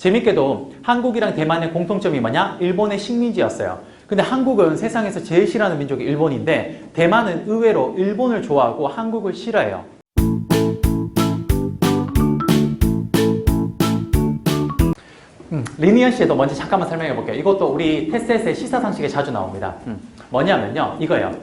재밌게도 한국이랑 대만의 공통점이 뭐냐? 일본의 식민지였어요. 근데 한국은 세상에서 제일 싫어하는 민족이 일본인데 대만은 의외로 일본을 좋아하고 한국을 싫어해요. 음, 리니언 씨에도 먼저 잠깐만 설명해 볼게요. 이것도 우리 테스트에서의 시사상식에 자주 나옵니다. 음, 뭐냐면요. 이거예요.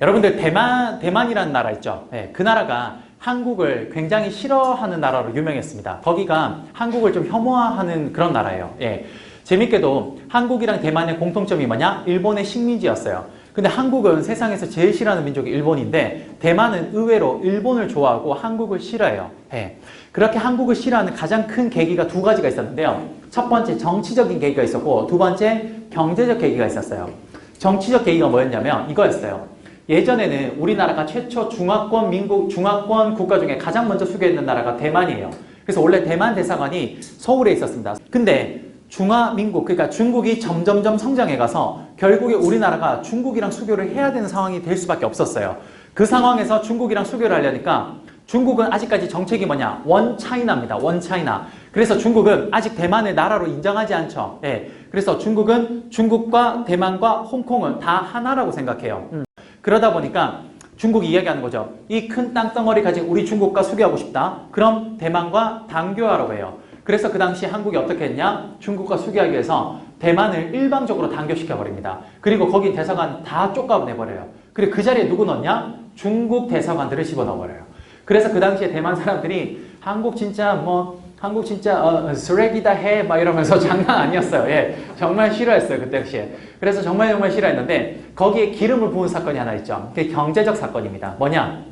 여러분들 대만, 대만이라는 나라 있죠. 예, 그 나라가 한국을 굉장히 싫어하는 나라로 유명했습니다. 거기가 한국을 좀 혐오하는 그런 나라예요. 예. 재밌게도 한국이랑 대만의 공통점이 뭐냐? 일본의 식민지였어요. 근데 한국은 세상에서 제일 싫어하는 민족이 일본인데 대만은 의외로 일본을 좋아하고 한국을 싫어해요. 예. 그렇게 한국을 싫어하는 가장 큰 계기가 두 가지가 있었는데요. 첫 번째 정치적인 계기가 있었고 두 번째 경제적 계기가 있었어요. 정치적 계기가 뭐였냐면 이거였어요. 예전에는 우리나라가 최초 중화권 민국 중화권 국가 중에 가장 먼저 수교했는 나라가 대만이에요. 그래서 원래 대만 대사관이 서울에 있었습니다. 근데 중화민국 그러니까 중국이 점점점 성장해 가서 결국에 우리나라가 중국이랑 수교를 해야 되는 상황이 될 수밖에 없었어요. 그 상황에서 중국이랑 수교를 하려니까 중국은 아직까지 정책이 뭐냐? 원 차이나입니다. 원 차이나. 그래서 중국은 아직 대만을 나라로 인정하지 않죠. 예. 그래서 중국은 중국과 대만과 홍콩은 다 하나라고 생각해요. 음. 그러다 보니까 중국이 이야기하는 거죠. 이 큰 땅덩어리 가진 우리 중국과 수교하고 싶다. 그럼 대만과 단교하라고 해요. 그래서 그 당시 한국이 어떻게 했냐? 중국과 수교하기 위해서 대만을 일방적으로 단교시켜 버립니다. 그리고 거기 대사관 다 쫓아내버려요. 그리고 그 자리에 누구 넣냐? 중국 대사관들을 집어넣어 버려요. 그래서 그 당시에 대만 사람들이 한국 진짜 뭐 한국 진짜 어, 쓰레기다 해 막 이러면서 장난 아니었어요. 예, 정말 싫어했어요 그 당시에. 그래서 정말 정말 싫어했는데 거기에 기름을 부은 사건이 하나 있죠. 그게 경제적 사건입니다. 뭐냐?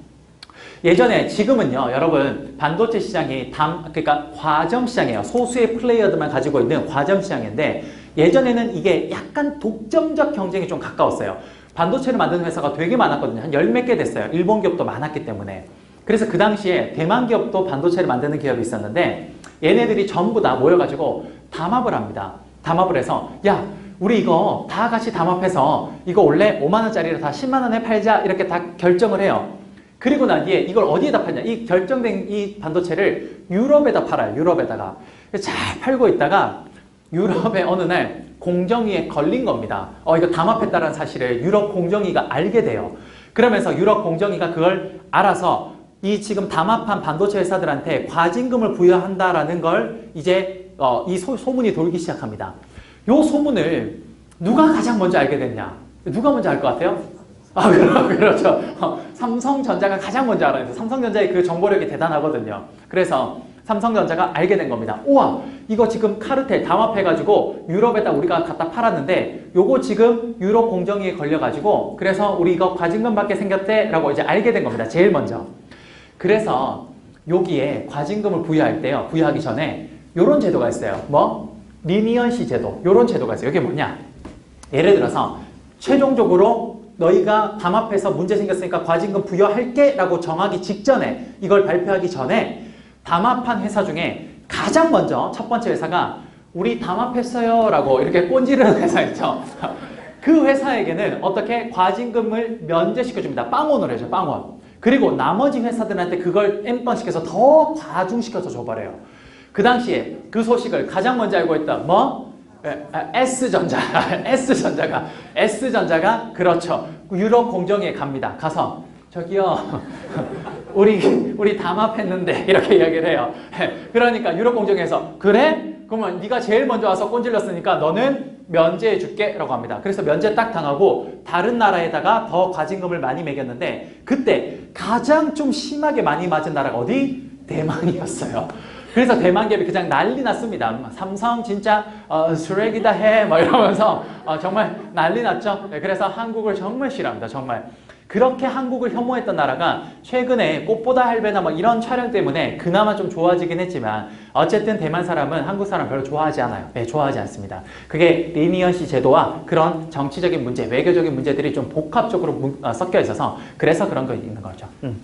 예전에 지금은요 여러분 반도체 시장이 담 그러니까 과점 시장이에요 소수의 플레이어들만 가지고 있는 과점 시장인데 예전에는 이게 약간 독점적 경쟁이 좀 가까웠어요 반도체를 만드는 회사가 되게 많았거든요 한 열 몇 개 됐어요 일본 기업도 많았기 때문에 그래서 그 당시에 대만 기업도 반도체를 만드는 기업이 있었는데 얘네들이 전부 다 모여가지고 담합을 합니다 담합을 해서 야 우리 이거 다 같이 담합해서 이거 원래 5만 원짜리를 다 10만 원에 팔자 이렇게 다 결정을 해요 그리고 난 뒤에 이걸 어디에다 팔냐? 이 결정된 이 반도체를 유럽에다 팔아요. 유럽에다가. 잘 팔고 있다가 유럽의 어느 날 공정위에 걸린 겁니다. 어, 이거 담합했다는 사실을 유럽 공정위가 알게 돼요. 그러면서 유럽 공정위가 그걸 알아서 이 지금 담합한 반도체 회사들한테 과징금을 부여한다라는 걸 이제 어, 이 소, 소문이 돌기 시작합니다. 요 소문을 누가 가장 먼저 알게 됐냐? 누가 먼저 알 것 같아요? 아, 그렇죠. 어, 삼성전자가 가장 먼저 알아요. 삼성전자의 그 정보력이 대단하거든요. 그래서 삼성전자가 알게 된 겁니다. 우와, 이거 지금 카르텔 담합해가지고 유럽에다 우리가 갖다 팔았는데 요거 지금 유럽 공정위에 걸려가지고 그래서 우리 이거 과징금 받게 생겼대 라고 이제 알게 된 겁니다. 제일 먼저. 그래서 여기에 과징금을 부여할 때요. 부여하기 전에 요런 제도가 있어요. 뭐? 리니언시 제도. 요런 제도가 있어요. 이게 뭐냐? 예를 들어서 최종적으로 너희가 담합해서 문제 생겼으니까 과징금 부여할게 라고 정하기 직전에 이걸 발표하기 전에 담합한 회사 중에 가장 먼저 첫 번째 회사가 우리 담합했어요 라고 이렇게 꼰지르는 회사 있죠 그 회사에게는 어떻게 과징금을 면제시켜 줍니다 빵원을 해줘 빵원 그리고 나머지 회사들한테 그걸 엠번 시켜서 더 과중시켜서 줘버려요 그 당시에 그 소식을 가장 먼저 알고 있다 뭐? S전자, S전자가, S전자가, 그렇죠. 유럽 공정위에 갑니다. 가서, 저기요, 우리, 우리 담합했는데, 이렇게 이야기를 해요. 그러니까 유럽 공정위에서, 그래? 그러면 네가 제일 먼저 와서 꼰질렀으니까 너는 면제해 줄게 라고 합니다. 그래서 면제 딱 당하고 다른 나라에다가 더 과징금을 많이 매겼는데 그때 가장 좀 심하게 많이 맞은 나라가 어디? 대만이었어요. 그래서 대만 기업이 그냥 난리 났습니다. 삼성 진짜 어, 쓰레기다 해, 뭐 이러면서 어, 정말 난리 났죠. 네, 그래서 한국을 정말 싫어합니다. 정말. 그렇게 한국을 혐오했던 나라가 최근에 꽃보다 할배나 뭐 이런 촬영 때문에 그나마 좀 좋아지긴 했지만 어쨌든 대만 사람은 한국 사람 별로 좋아하지 않아요. 네, 좋아하지 않습니다. 그게 리니언시 제도와 그런 정치적인 문제, 외교적인 문제들이 좀 복합적으로 문- 어, 섞여 있어서 그래서 그런 거 있는 거죠. 음.